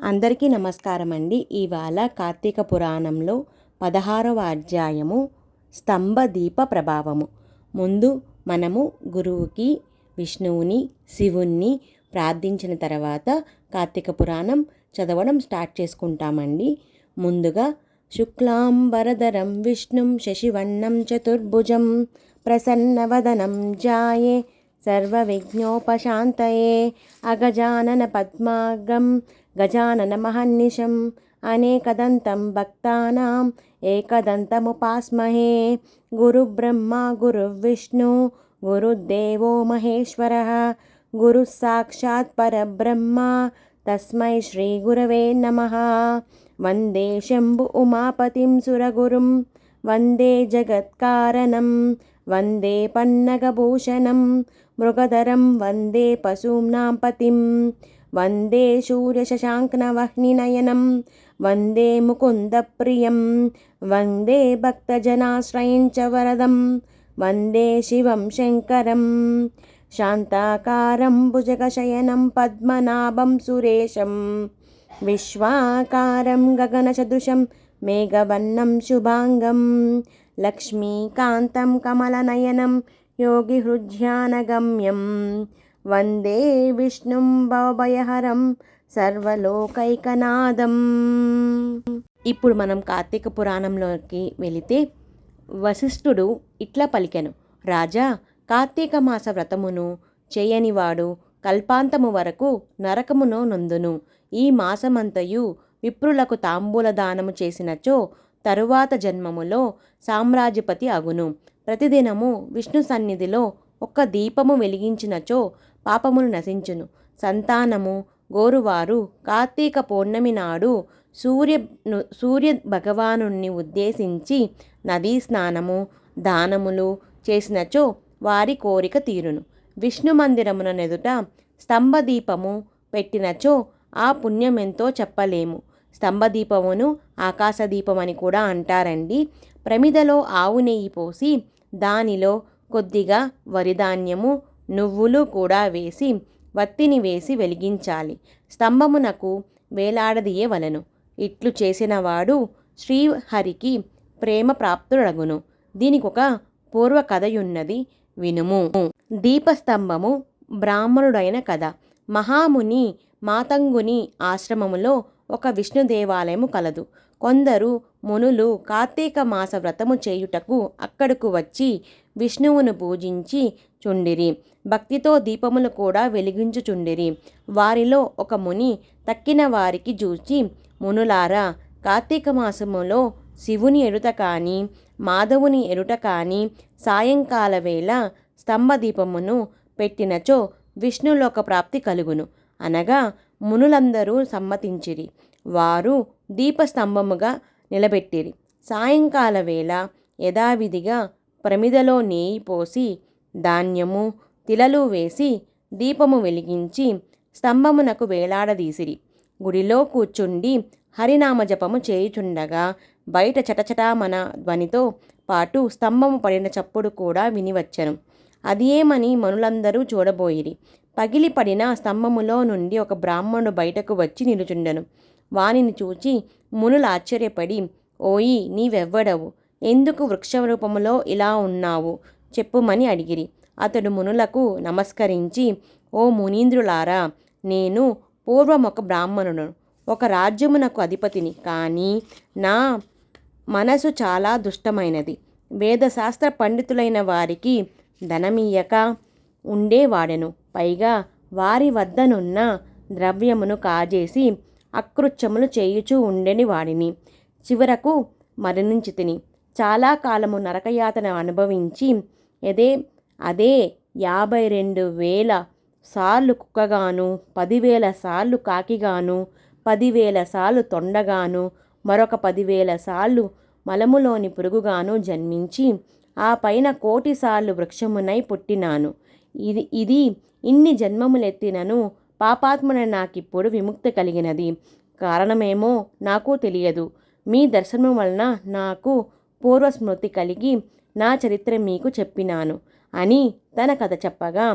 అందరికీ నమస్కారం అండి ఇవాళ కార్తీక పురాణంలో పదహారవ అధ్యాయము స్తంభ దీప ప్రభావము. ముందు మనము గురువుకి విష్ణువుని శివుణ్ణి ప్రార్థించిన తర్వాత కార్తీక పురాణం చదవడం స్టార్ట్ చేసుకుంటామండి. ముందుగా శుక్లాంబరధరం విష్ణుం శశివర్ణం చతుర్భుజం ప్రసన్నవదనం జాయే సర్వవిఘ్నోపశాంతయే అగజానన పద్మాగం గజానన మహర్నిశం అనేకదంతం భక్తానాం ఏకదంతముపాస్మహే గురుబ్రహ్మ గురువిష్ణు గురుదేవో మహేశ్వర గురు సాక్షాత్ పరబ్రహ్మ తస్మై శ్రీగురవే నమ వందే శంభు ఉమాపతిం సురగురుం వందే జగత్కారణం వందే పన్నగభూషణం మృగధరం వందే పశూనాం పతిం వందే శూర్యశశాంక్నవహ్నినయనం వందే ముకుందప్రియం వందే భక్తజనాశ్రయం చ వరదం వందే శివం శంకరం శాంతాకారం భుజగశయనం పద్మనాభం సురేశం విశ్వాకారం గగనసదృశం మేఘవర్ణం శుభాంగం లక్ష్మీకాంతం కమలనయనం యోగిహృధ్యానగమ్యం వందే విష్ణుం భవభయహరం సర్వలోకైకనాదం. ఇప్పుడు మనం కార్తీక పురాణంలోకి వెళితే వశిష్ఠుడు ఇట్లా పలికెను. రాజా కార్తీక మాస వ్రతమును చేయనివాడు కల్పాంతము వరకు నరకమును నొందును. ఈ మాసమంతయు విప్రులకు తాంబూల దానము చేసినచో తరువాత జన్మములో సామ్రాజ్యపతి అగును. ప్రతిదినము విష్ణు సన్నిధిలో ఒక్క దీపము వెలిగించినచో పాపములు నశించును. సంతానము గోరువారు కార్తీక పౌర్ణమి నాడు సూర్య సూర్య భగవాను ఉద్దేశించి నదీ స్నానము దానములు చేసినచో వారి కోరిక తీరును. విష్ణు మందిరమున నెదుట స్తంభదీపము పెట్టినచో ఆ పుణ్యమెంతో చెప్పలేము. స్తంభదీపమును ఆకాశదీపమని కూడా అంటారండి. ప్రమిదలో ఆవు నెయ్యి పోసి దానిలో కొద్దిగా వరిధాన్యము నువ్వులు కూడా వేసి వత్తిని వేసి వెలిగించాలి. స్తంభమునకు వేలాడదీయవలను ఇట్లు చేసినవాడు శ్రీహరికి ప్రేమ ప్రాప్తుడగును. దీనికొక పూర్వ కథయున్నది వినుము. దీపస్తంభము బ్రాహ్మణుడైన కథ. మహాముని మాతంగుని ఆశ్రమములో ఒక విష్ణు దేవాలయము కలదు. కొందరు మునులు కార్తీక మాస వ్రతము చేయుటకు అక్కడకు వచ్చి విష్ణువును పూజించి చుండిరి. భక్తితో దీపములు కూడా వెలిగించుచుండిరి. వారిలో ఒక ముని తక్కిన వారికి చూచి మునులారా కార్తీక మాసములో శివుని ఎరుట కానీ మాధవుని ఎరుట కానీ సాయంకాల వేళ స్తంభదీపమును పెట్టినచో విష్ణులోక ప్రాప్తి కలుగును. అనగా మునులందరూ సమ్మతించిరి. వారు దీపస్తంభముగా నిలబెట్టిరి. సాయంకాల వేళ యథావిధిగా ప్రమిదలో నేయి పోసి ధాన్యము తిలలు వేసి దీపము వెలిగించి స్తంభమునకు వేలాడదీసిరి. గుడిలో కూర్చుండి హరినామ జపము చేయుచుండగా బయట చటచటామన ధ్వనితో పాటు స్తంభము పడిన చప్పుడు కూడా వినివచ్చను. అది ఏమని మనులందరూ చూడబోయిరి. పగిలి పడిన స్తంభములో నుండి ఒక బ్రాహ్మణుడు బయటకు వచ్చి నిలుచుండెను. వానిని చూచి మునులు ఆశ్చర్యపడి ఓయి నీవెవ్వడవు? ఎందుకు వృక్షరూపములో ఇలా ఉన్నావు? చెప్పుమని అడిగిరి. అతడు మునులకు నమస్కరించి ఓ మునీంద్రులారా నేను పూర్వం ఒక బ్రాహ్మణును ఒక రాజ్యమునకు అధిపతిని కానీ నా మనసు చాలా దుష్టమైనది. వేదశాస్త్ర పండితులైన వారికి ధనమీయక ఉండేవాడెను. పైగా వారి వద్దనున్న ద్రవ్యమును కాజేసి అకృత్యములు చేయుచూ ఉండెని వాడిని. చివరకు మరణించి తిని చాలా కాలము నరకయాతన అనుభవించి అదే అదే యాభై రెండు వేల సార్లు కుక్కగాను పదివేల సార్లు కాకిగాను పదివేల సార్లు తొండగాను మరొక పదివేల సార్లు మలములోని పురుగుగాను జన్మించి ఆ పైన కోటి సార్లు వృక్షమునై పుట్టినాను. ఇది ఇది ఇన్ని జన్మములెత్తినను పాపాత్మున నాకిప్పుడు విముక్తి కలిగినది. కారణమేమో నాకు తెలియదు. మీ దర్శనం వలన నాకు పూర్వస్మృతి కలిగి నా చరిత్ర మీకు చెప్పినాను అని తన కథ చెప్పగా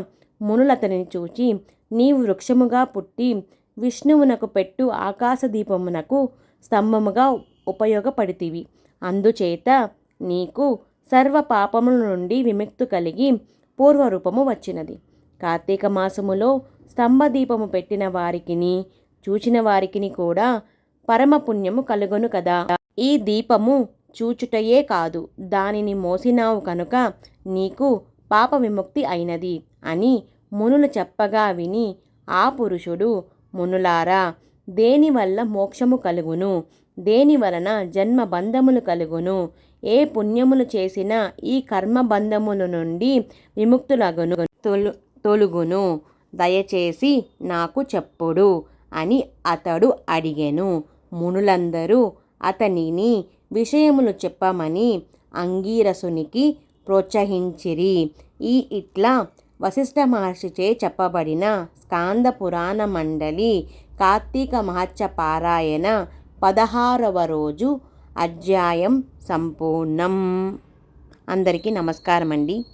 మునులతనిని చూచి నీవు వృక్షముగా పుట్టి విష్ణువునకు పెట్టు ఆకాశదీపమునకు స్తంభముగా ఉపయోగపడితివి. అందుచేత నీకు సర్వ పాపముల నుండి విముక్తి కలిగి పూర్వరూపము వచ్చినది. కార్తీక మాసములో స్తంభదీపము పెట్టిన వారికిని చూచిన వారికిని కూడా పరమపుణ్యము కలుగును కదా. ఈ దీపము చూచుటయే కాదు దానిని మోసినావు కనుక నీకు పాప విముక్తి అయినది అని మునులు చెప్పగా విని ఆ పురుషుడు మునులారా దేనివల్ల మోక్షము కలుగును? దేనివలన జన్మ బంధములు కలుగును? ఏ పుణ్యములు చేసినా ఈ కర్మ బంధముల నుండి విముక్తులగును తొలు తొలుగును. దయచేసి నాకు చెప్పుడు అని అతడు అడిగెను. మునులందరూ అతనిని విషయములు చెప్పమని అంగీరసునికి ప్రోత్సహించిరి. ఈ ఇట్లా వశిష్ఠ మహర్షిచే చెప్పబడిన స్కాంద పురాణ మండలి కార్తీక మహత్య పారాయణ పదహారవ రోజు అధ్యాయం సంపూర్ణం. అందరికీ నమస్కారం అండి